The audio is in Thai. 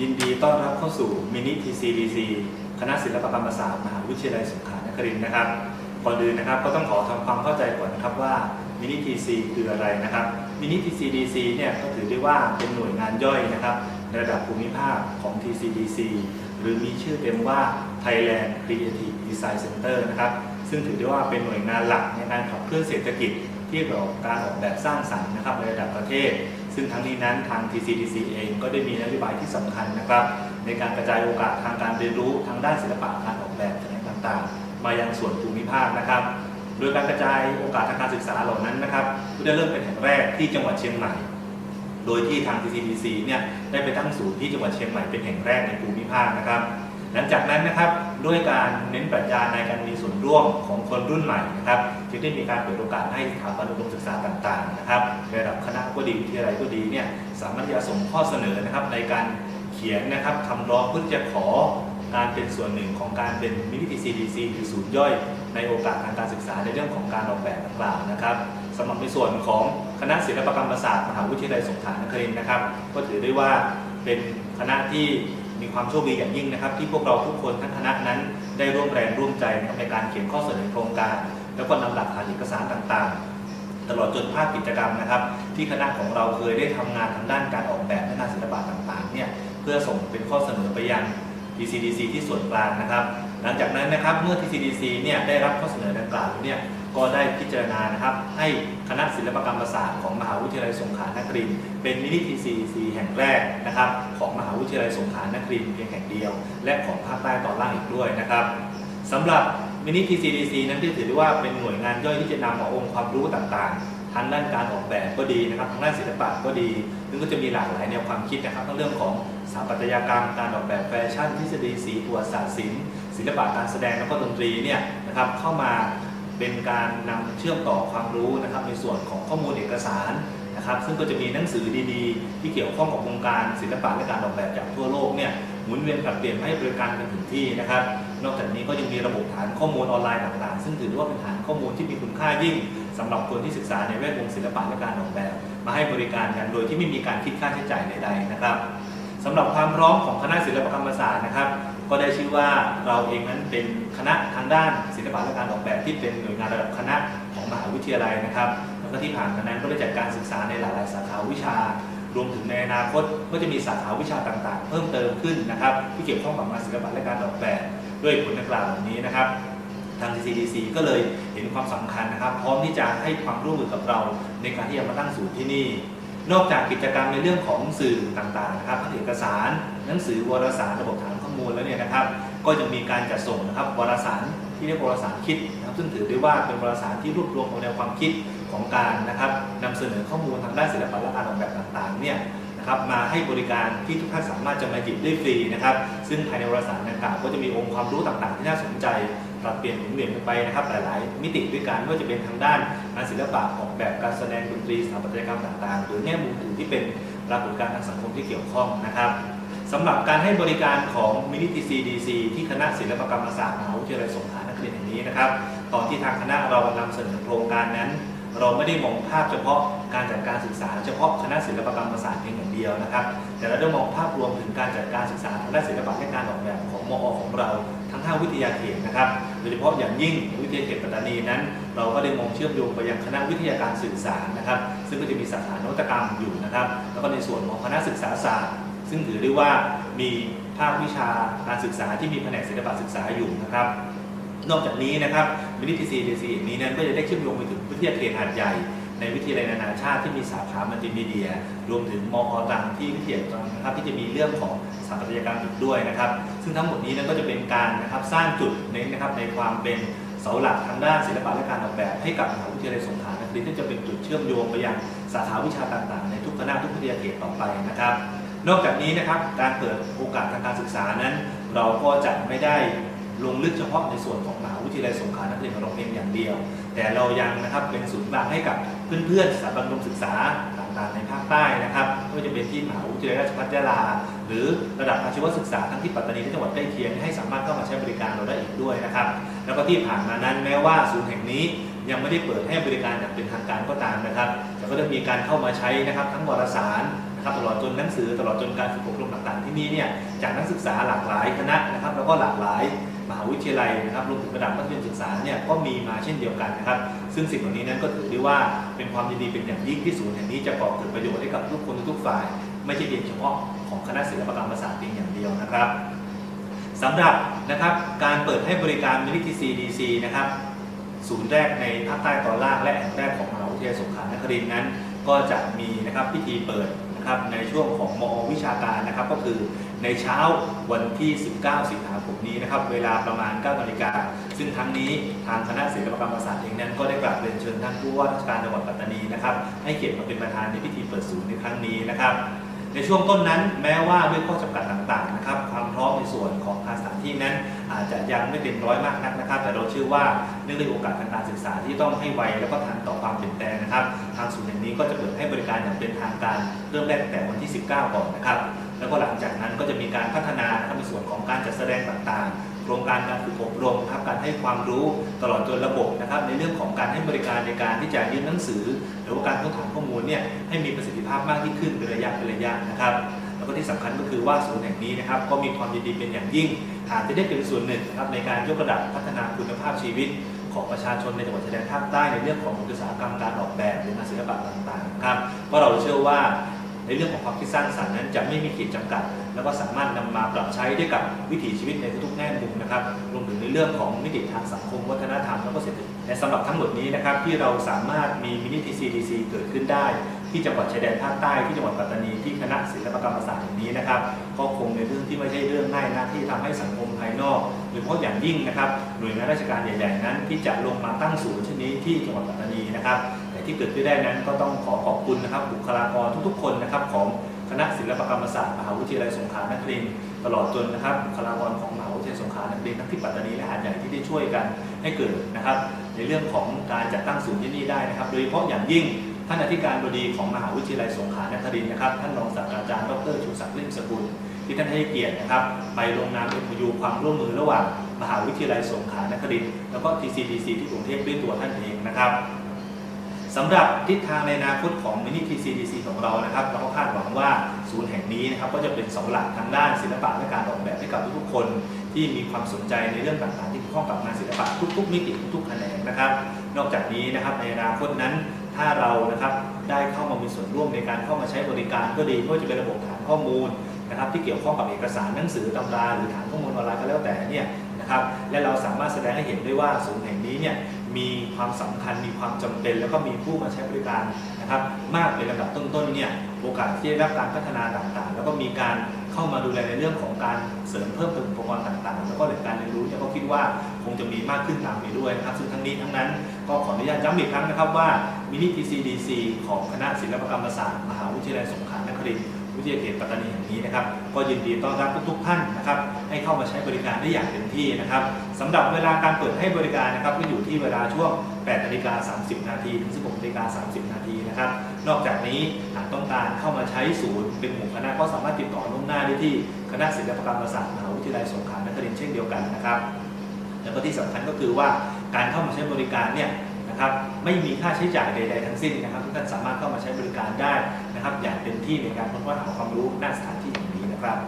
ยินดีต้อนรับเข้าสู่มินิ TCDC คณะศิลปกรรมศาสตร์มหาวิทยาลัยสงขลานครินทร์นะครับก่อนอื่นนะครับก็ต้องขอทำความเข้าใจก่อนนะครับว่ามินิ TC คืออะไรนะครับมินิ TCDC เนี่ยก็ถือได้ว่าเป็นหน่วยงานย่อยนะครับในระดับภูมิภาคของ TCDC หรือมีชื่อเต็มว่า Thailand Creative Design Center นะครับซึ่งถือได้ว่าเป็นหน่วยงานหลักในการขับเคลื่อนเศรษฐกิจที่เกี่ยวกับการออกแบบสร้างสรรค์นะครับในระดับประเทศ ซึ่งทั้งนี้นั้นทาง TCDC เองก็ได้มีนโยบายที่สำคัญนะครับ ในการกระจายโอกาสทางการเรียนรู้ทางด้านศิลปะการออกแบบแขนงต่างๆ มายังส่วนภูมิภาคนะครับ โดยการกระจายโอกาสทางการศึกษาเหล่านั้นนะครับก็ได้เริ่มเป็นแห่งแรกที่จังหวัดเชียงใหม่ โดยที่ทาง TCDC เนี่ยได้ไปตั้งศูนย์ที่จังหวัดเชียงใหม่เป็นแห่งแรกในภูมิภาคนะครับ หลังจากนั้นนะครับด้วยการเน้นปรัชญาในการมีส่วนร่วมของคนรุ่นใหม่นะครับจึงได้มีการเปิดโอกาสให้สถาบันอุดมศึกษาต่างๆนะครับระดับคณะก็ดีวิทยาลัยก็ดีเนี่ยสามารถที่จะส่งข้อเสนอนะครับในการเขียนนะครับคำร้องเพื่อจะขอการเป็นส่วนหนึ่งของการเป็นมินิ CDC หรือศูนย์ย่อย ในโอกาสทางการศึกษาในเรื่องของการออกแบบดังกล่าวนะครับสำหรับในส่วนของคณะศิลปกรรมศาสตร์มหาวิทยาลัยสงขลานครินทร์นะครับ ก็ถือได้ว่าเป็นคณะที่ มีความโชคดีอย่างยิ่งนะครับ ที่พวกเราทุกคนทั้งคณะนั้นได้ร่วมแรงร่วมใจในการเขียนข้อเสนอโครงการ แล้วก็นำหลักฐานเอกสารต่างๆ ตลอดจนภาพกิจกรรมนะครับ ที่คณะของเราเคยได้ทำงานทางด้านการออกแบบและงานศิลปะต่างๆเนี่ยเพื่อส่งเป็นข้อเสนอไปยัง TCDC ที่ส่วนกลางนะครับ หลังจากนั้นนะครับเมื่อ TCDC เนี่ยได้รับข้อเสนอดังกล่าวเนี่ย ก็ได้พิจารณานะครับ ให้คณะศิลปกรรมศาสตร์ของมหาวิทยาลัยสงขลานครินทร์เป็นมินิ TCDC แห่งแรกนะครับ ของมหาวิทยาลัยสงขลานครินทร์เพียงแห่งเดียว และของภาคใต้ตอนล่างอีกด้วยนะครับสำหรับมินิ TCDC นั้นที่ถือได้ว่าเป็นหน่วยงานย่อยที่จะนำเอาองค์ความรู้ต่างๆ ทางด้านการออกแบบก็ดีนะครับทางด้านศิลปะก็ดีซึ่งก็จะมีหลากหลายแนวความคิดนะครับทั้งเรื่องของสถาปัตยกรรม การออกแบบแฟชั่นทฤษฎีสีประวัติศาสตร์ศิลป์ศิลปะการแสดงแล้วก็ดนตรีเนี่ยนะครับเข้ามา เป็นการนำเชื่อมต่อความรู้นะครับ ในส่วนของข้อมูลเอกสารนะครับ ซึ่งก็จะมีหนังสือดีๆ ที่เกี่ยวข้องกับวงการศิลปะและการออกแบบจากทั่วโลกเนี่ยหมุนเวียนผลัดเปลี่ยนให้บริการกันถึงที่นะครับ นอกจากนี้ก็ยังมีระบบฐานข้อมูลออนไลน์ต่างๆ ซึ่งถือว่าเป็นฐานข้อมูลที่มีคุณค่ายิ่งสำหรับคนที่ศึกษาในแวดวงศิลปะและการออกแบบ มาให้บริการกันโดยที่ไม่มีการคิดค่าใช้จ่ายใดๆนะครับสำหรับความพร้อมของคณะศิลปกรรมศาสตร์นะครับ ก็ได้ชื่อว่าเราเองนั้นเป็นคณะทางด้านศิลปะและการออกแบบที่เป็นหน่วยงานระดับคณะของมหาวิทยาลัยนะครับแล้วก็ที่ผ่านมานั้นก็ได้จัดการศึกษาในหลาย ๆ สาขาวิชา รวมถึงในอนาคตก็จะมีสาขาวิชาต่าง ๆ เพิ่มเติมขึ้นนะครับที่เกี่ยวข้องกับงานศิลปะและการออกแบบด้วยผลดังกล่าวเหล่านี้นะครับทาง TCDC ก็เลยเห็นความสำคัญนะครับ พร้อมที่จะให้ความร่วมมือกับเราในการที่จะมาตั้งศูนย์ที่นี่ นอกจากกิจกรรมในเรื่องของสื่อต่างๆนะครับทั้งเอกสาร หนังสือวารสารระบบฐาน ลแล้วเนี่ยนะครับ ก็ยังมีการจัดส่งนะครับวารสารที่เรียกวารสารคิดนะครับซึ่งถือได้ว่าเป็นวารสารที่รวบรวมเอาแนวความคิดของการนะครับนำเสนอข้อมูลทางด้านศิลปะและการออกแบบต่างๆเนี่ยนะครับมาให้บริการที่ทุกท่านสามารถจะมาหยิบได้ฟรีนะครับ ซึ่งภายในวารสารดังกล่าวก็จะมีองค์ความรู้ต่างๆ ที่น่าสนใจปรับเปลี่ยนหมุนเวียนกันไปนะครับ หลายๆ มิติด้วยกันไม่ว่าจะเป็นทางด้านงานศิลปะออกแบบการแสดงดนตรีสถาปัตยกรรมต่างๆ หรือแง่มุมอื่นที่เป็นปรากฏการณ์ทางสังคมที่เกี่ยวข้องนะครับ สำหรับการให้บริการของมินิทีซีดีซีที่คณะศิลปกรรมศาสตร์มหาวิทยาลัยสงขลานครินทร์แห่งนี้นะครับ ตอนที่ทางคณะเรานำเสนอโครงการนั้น เราไม่ได้มองภาพเฉพาะการจัดการศึกษา เฉพาะคณะศิลปกรรมศาสตร์เพียงอย่างเดียวนะครับ แต่เราได้มองภาพรวมถึงการจัดการศึกษาทางด้านศิลปะและการออกแบบของมอของเราทั้ง5วิทยาเขตนะครับโดยเฉพาะอย่างยิ่งวิทยาเขตปัตตานีนั้น เราก็ได้มองเชื่อมโยงไปยังคณะวิทยาการสื่อสารนะครับ ซึ่งก็จะมีสาขานวัตกรรมอยู่นะครับ แล้วก็ในส่วนของคณะศึกษาศาสตร์ ซึ่งถือได้ว่ามีภาควิชาการศึกษาที่มีแผนกศิลปะศึกษาอยู่นะครับ นอกจากนี้นะครับวิทยาทีซีดีซีนี้นั้นก็จะได้เชื่อมโยงไปถึงวิทยาเขตหาดใหญ่ในวิทยาลัยนานาชาติที่มีสาขามัลติมีเดีย รวมถึงมอตรังที่วิทยาลัยตรังนะครับที่จะมีเรื่องของสถาปัตยกรรมอีกด้วยนะครับ ซึ่งทั้งหมดนี้นั้นก็จะเป็นการนะครับสร้างจุดเน้นนะครับในความเป็นเสาหลักทางด้านศิลปะและการออกแบบ ให้กับมหาวิทยาลัยสงขลานครินทร์ที่จะเป็นจุดเชื่อมโยงไปยังสาขาวิชาต่างๆ ในทุกคณะทุกวิทยาเขตต่อไปนะครับ นอกจากนี้นะครับการเปิดโอกาสทางการศึกษานั้น เราก็จะไม่ได้ลงลึกเฉพาะในส่วนของมหาวิทยาลัยสงขลานครินทร์ของเราเพียงอย่างเดียว แต่เรายังนะครับเป็นศูนย์กลางให้กับเพื่อนๆสถาบันอุดมศึกษาต่างๆในภาคใต้นะครับไม่ว่าจะเป็นที่มหาวิทยาลัยราชภัฏยะลา หรือระดับอาชีวศึกษาทั้งที่ปัตตานีและจังหวัดใกล้เคียงให้สามารถเข้ามาใช้บริการเราได้อีกด้วยนะครับแล้วก็ที่ผ่านมานั้นแม้ว่าศูนย์แห่งนี้ยังไม่ได้เปิดให้บริการอย่างเป็นทางการก็ตามนะครับ แต่ก็ได้มีการเข้ามาใช้นะครับทั้งวารสาร นะครับตลอดจนหนังสือตลอดจนการฝึกอบรมต่างๆที่นี่เนี่ยจากนักศึกษาหลากหลายคณะนะครับแล้วก็หลากหลายมหาวิทยาลัยนะครับรวมถึงระดับมัธยมศึกษาเนี่ยก็มีมาเช่นเดียวกันนะครับ ซึ่งสิ่งเหล่านี้นั้นก็ถือได้ว่าเป็นความยินดีเป็นอย่างยิ่งที่ศูนย์แห่งนี้จะก่อเกิดประโยชน์ให้กับทุกคนทุกฝ่าย ไม่ใช่เพียงเฉพาะของคณะศิลปกรรมศาสตร์เพียงอย่างเดียวนะครับสำหรับนะครับการเปิดให้บริการมินิทีซีดีซีนะครับศูนย์แรกในภาคใต้ตอนล่างและแห่งแรกของมหาวิทยาลัยสงขลานครินทร์นั้น ก็จะมีนะครับพิธีเปิด นะครับในช่วงของมอวิชาการนะครับก็คือในเช้าวันที่ 19 สิงหาคมนี้นะครับเวลาประมาณ9นาฬิกาซึ่งทั้งนี้ทางคณะศิลปกรรมศาสตร์เองนั้นก็ได้กราบเรียนเชิญท่านผู้ว่าราชการจังหวัดปัตตานีนะครับให้เกียรติมาเป็นประธานในพิธีเปิดศูนย์ในครั้งนี้นะครับ ในช่วงต้นนั้นแม้ว่าด้วยข้อจำกัดต่างๆนะครับความพร้อมในส่วนของทางสถานที่นั้น อาจจะยังไม่เต็มร้อยมากนักนะครับ แต่เราเชื่อว่าเนื่องด้วยโอกาสทางการศึกษาที่ต้องให้ไวแล้วก็ทันต่อความเปลี่ยนแปลงนะครับ ทางศูนย์แห่งนี้ก็จะเปิดให้บริการอย่างเป็นทางการเริ่มแรกแต่วันที่ 19 ก่อนนะครับ แล้วก็หลังจากนั้นก็จะมีการพัฒนาในส่วนของการจัดแสดงต่างๆ โครงการการฝึกอบรมนะครับการให้ความรู้ตลอดจนระบบนะครับ ในเรื่องของการให้บริการในการที่จะยื่นหนังสือ หรือว่าการค้นหาข้อมูลเนี่ยให้มีประสิทธิภาพมากยิ่งขึ้นเป็นระยะเป็นระยะนะครับแล้วก็ที่สำคัญก็คือว่าศูนย์แห่งนี้นะครับก็มีความยินดีเป็นอย่างยิ่งหากจะได้เป็นส่วนหนึ่งนะครับในการยกระดับพัฒนาคุณภาพชีวิตของประชาชนในจังหวัดชายแดนภาคใต้ในเรื่องของอุตสาหกรรมการออกแบบหรืองานศิลปะต่างๆนะครับเพราะเราเชื่อว่า ในเรื่องของความคิดสร้างสรรค์นั้นจะไม่มีขีดจำกัด แล้วก็สามารถนำมาปรับใช้ได้กับวิถีชีวิตในทุกๆแง่มุมนะครับรวมถึงในเรื่องของมิติทางสังคม วัฒนธรรมแล้วก็เศรษฐกิจและสำหรับทั้งหมดนี้นะครับที่เราสามารถมีมินิทีซีดีซีเกิดขึ้นได้ ที่จังหวัดชายแดนภาคใต้ที่จังหวัดปัตตานีที่คณะศิลปกรรมศาสตร์แห่งนี้นะครับ ก็คงในเรื่องที่ไม่ใช่เรื่องง่ายนะที่ทำให้สังคมภายนอกโดยเฉพาะอย่างยิ่งนะครับหน่วยงานราชการใหญ่ๆนั้น ที่จะลงมาตั้งศูนย์เช่นนี้ที่จังหวัดปัตตานีนะครับ แต่ที่เกิดขึ้นได้นั้นก็ต้องขอขอบคุณนะครับบุคลากรทุกๆ คนนะครับของคณะศิลปกรรมศาสตร์มหาวิทยาลัยสงขลานครินทร์ตลอดจนนะครับบุคลากรของมหาวิทยาลัยสงขลานครินทร์ทั้งที่ปัตตานีและหาดใหญ่ที่ได้ช่วยกันให้เกิดนะครับ ในเรื่องของการจัดตั้งศูนย์ที่นี่ได้นะครับ โดยเฉพาะอย่างยิ่ง ท่านอธิการบดีของมหาวิทยาลัยสงขลานครินทร์นะครับ ท่านรองศาสตราจารย์ดรชูศักดิ์ลิมสกุล ที่ท่านให้เกียรตินะครับ ไปลงนามเป็นพยูความร่วมมือระหว่างมหาวิทยาลัยสงขลานครินทร์แล้วก็ TCDC ที่กรุงเทพด้วยตัวท่านเองนะครับสำหรับทิศทางในอนาคตของมินิ TCDC ของเรานะครับ เราก็คาดหวังว่าศูนย์แห่งนี้นะครับก็จะเป็นเสาหลักทางด้านศิลปะและการออกแบบให้กับทุกๆคน ที่มีความสนใจในเรื่องต่างๆ ที่เกี่ยวข้องกับงานศิลปะทุกๆมิติทุกๆแขนงนะครับ นอกจากนี้นะครับในอนาคตนั้น ถ้าเรานะครับได้เข้ามามีส่วนร่วมในการเข้ามาใช้บริการก็ดีไม่ว่าจะเป็นระบบฐานข้อมูลนะครับที่เกี่ยวข้องกับเอกสารหนังสือตำราหรือฐานข้อมูลออนไลน์ก็แล้วแต่เนี่ยนะครับและเราสามารถแสดงให้เห็นได้ว่าศูนย์แห่งนี้เนี่ยมีความสำคัญมีความจำเป็น แล้วก็มีผู้มาใช้บริการนะครับมากเป็นลำดับต้นๆเนี่ยโอกาสที่ได้รับการพัฒนาต่างๆ แล้วก็มีการ เข้ามาดูแลในเรื่องของการเสริมเพิ่มเติมอุปกรณ์ต่างๆ แล้วก็แหล่องการเรียนรู้เนี่ยก็คิดว่าคงจะมีมากขึ้นตามไปด้วยนะครับซึ่งทั้งนี้ทั้งนั้นก็ขออนุญาตย้ำอีกครั้งนะครับว่ามินิ TCDC ของคณะศิลปกรรมศาสตร์มหาวิทยาลัยสงขลานครินทร์วิทยาเขตปัตตานีแห่งนี้นะครับก็ยินดีต้อนรับทุกๆท่านนะครับให้เข้ามาใช้บริการได้อย่างเต็มที่นะครับสำหรับเวลาการเปิดให้บริการนะครับก็อยู่ที่เวลาช่วง 8 นาฬิกา 30 นาทีถึง 16 นาฬิกา 30 นาที นะครับ นอกจากนี้หากต้องการเข้ามาใช้ศูนย์เป็นหมู่คณะก็สามารถติดต่อล่วงหน้าได้ที่คณะศิลปกรรมศาสตร์มหาวิทยาลัยสงขลานครินทร์เช่นเดียวกันนะครับแล้วก็ที่สำคัญก็คือว่าการเข้ามาใช้บริการเนี่ยนะครับไม่มีค่าใช้จ่ายใดๆทั้งสิ้นนะครับทุกท่านสามารถเข้ามาใช้บริการได้นะครับ อย่างเต็มที่ในการค้นคว้าหาความรู้ณสถานที่แห่งนี้นะครับ